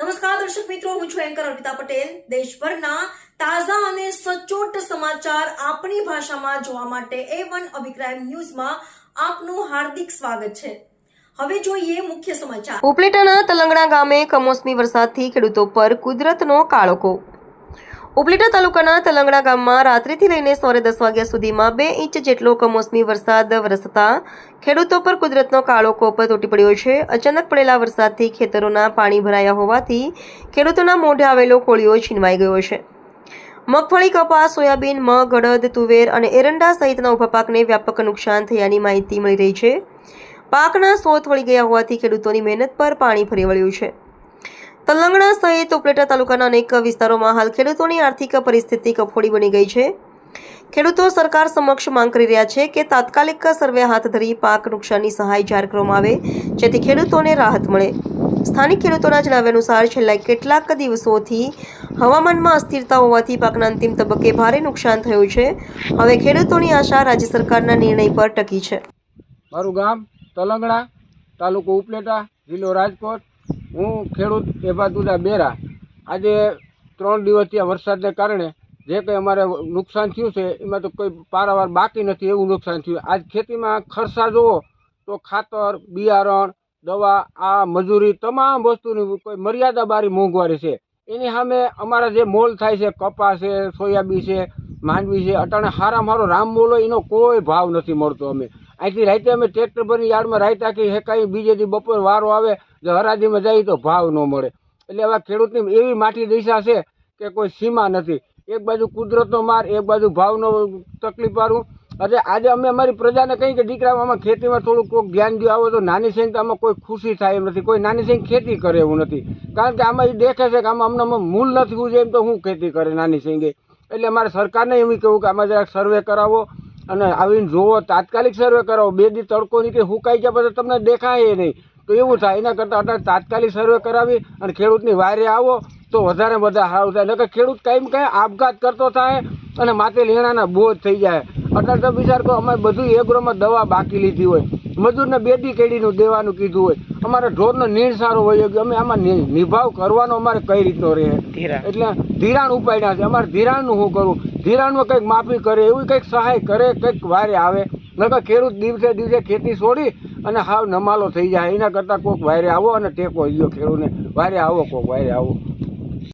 નમસ્કાર, દર્શક મિત્રો, હું છું એન્કર અર્પિતા પટેલ. દેશભરના તાજા અને સચોટ સમાચાર આપણી ભાષામાં જોવા માટે એ વન અભિપ્રાય ન્યૂઝમાં આપનું હાર્દિક સ્વાગત છે. હવે જોઈએ મુખ્ય સમાચાર. ઉપલેટાના તલંગણા ગામે કમોસમી વરસાદથી ખેડૂતો પર કુદરતનો કાળોકો. ઉપલેટા તાલુકાના તલંગણા ગામમાં રાત્રિથી લઈને સવારે દસ વાગ્યા સુધીમાં બે ઇંચ જેટલો કમોસમી વરસાદ વરસતા ખેડૂતો પર કુદરતનો કાળો કોપ તૂટી પડ્યો છે. અચાનક પડેલા વરસાદથી ખેતરોના પાણી ભરાયા હોવાથી ખેડૂતોના મોઢે આવેલો કોળિયો છીનવાઈ ગયો છે. મગફળી, કપાસ, સોયાબીન, મગ, અડદ, તુવેર અને એરંડા સહિતના ઊભા પાકને વ્યાપક નુકસાન થયાની માહિતી મળી રહી છે. પાકના સોત વળી ગયા હોવાથી ખેડૂતોની મહેનત પર પાણી ફરી વળ્યું છે. તલંગણા સહિત ઉપલેટા તાલુકાના અનેક વિસ્તારોમાં હાલ ખેડૂતોની આર્થિક પરિસ્થિતિ કફોડી બની ગઈ છે. ખેડૂતો સરકાર સમક્ષ માંગ કરી રહ્યા છે કે તાત્કાલિક સર્વે હાથ ધરી પાક નુકસાનની સહાય જાહેર કરવામાં આવે, જેથી ખેડૂતોને રાહત મળે. સ્થાનિક ખેડૂતોના જણાવ્યા અનુસાર, છેલ્લા કેટલાક દિવસોથી હવામાનમાં અસ્થિરતા હોવાથી પાકના અંતિમ તબક્કે ભારે નુકસાન થયું છે. હવે ખેડૂતોની આશા રાજ્ય સરકારના નિર્ણય પર ટકી છે. મારું ગામ તલંગણા, તાલુકો ઉપલેટા, જિલ્લો રાજકોટ. હું ખેડૂત એભાદુદા બેરા. આજે ત્રણ દિવસથી વરસાદને કારણે જે કંઈ અમારે નુકસાન થયું છે, એમાં તો કોઈ પારાવાર બાકી નથી એવું નુકસાન થયું. આજ ખેતીમાં ખર્ચા જુઓ તો ખાતર, બિયારણ, દવા, આ, મજૂરી તમામ વસ્તુની કોઈ મર્યાદા બારી મોંઘવારી છે. એની સામે અમારા જે મોલ થાય છે, કપાસ છે, સોયાબીન છે, માંડવી છે, અટાણે હારો રામ મોલ હોય એનો કોઈ ભાવ નથી મળતો અમે. અહીંથી રાતે અમે ટ્રેક્ટર ભરી યાર્ડમાં રાયતા કે હેકાઈ બીજે દી બપોર વારો આવે, જો હરાજીમાં જાય તો ભાવ ન મળે. એટલે આવા ખેડૂતની એવી માટી દિશા છે કે કોઈ સીમા નથી. એક બાજુ કુદરતનો માર, એક બાજુ ભાવનો તકલીફ વાળું. એટલે આજે અમે અમારી પ્રજાને કહીએ કે દીકરા આમાં ખેતીમાં થોડું કોઈક ધ્યાન દો આવો તો નાની સંખ્યામાં કોઈ ખુશી થાય એમ નથી. કોઈ નાની સંખ્યા ખેતી કરે એવું નથી. કારણ કે આમાં એ દેખે છે કે આમાં અમને આમાં મૂલ નથી ઉજે એમ તો હું ખેતી કરે નાની સંખ્યાએ. એટલે અમારે સરકારને એમ કહેવું કે આમાં જરાક સર્વે કરાવો. અને આવીને જોવો તાત્કાલિક સર્વે કરાવો. બે દી તડકો નીકળે હુકાઈ ગયા પછી તમને દેખાય નહીં. તો એવું થાય એના કરતાં અત્યારે તાત્કાલિક સર્વે કરાવી અને ખેડૂતની વાયરે આવો તો વધારે બધા સારું થાય. નકર ખેડૂત કાંઈ કાંઈ આપઘાત કરતો થાય અને માથે લેણાના બોજ થઈ જાય. અત્યારે તો વિચાર કરો અમે બધું એગ્રોમાં દવા બાકી લીધી હોય. મજૂરને બેટી કેડીનું દેવાનું કીધું હોય. અમારે ઢોરનો નીણ સારો હોય અમે આમાં નિભાવ કરવાનો અમારે કઈ રીતનો રહે? એટલે ધિરાણ ઉપાડ્યા છે. અમારે ધિરાણનું શું કરવું ધિરાણમાં કંઈક માફી કરે, એવી કંઈક સહાય કરે, કંઈક વારે આવે. નકર ખેડૂત દિવસે દિવસે ખેતી છોડી અને હાવ નમાલો થઈ જાય. એના કરતાં કોઈક વારે આવો અને ટેકો લ્યો ખેડૂતને વારે આવો, કોઈક વારે આવો.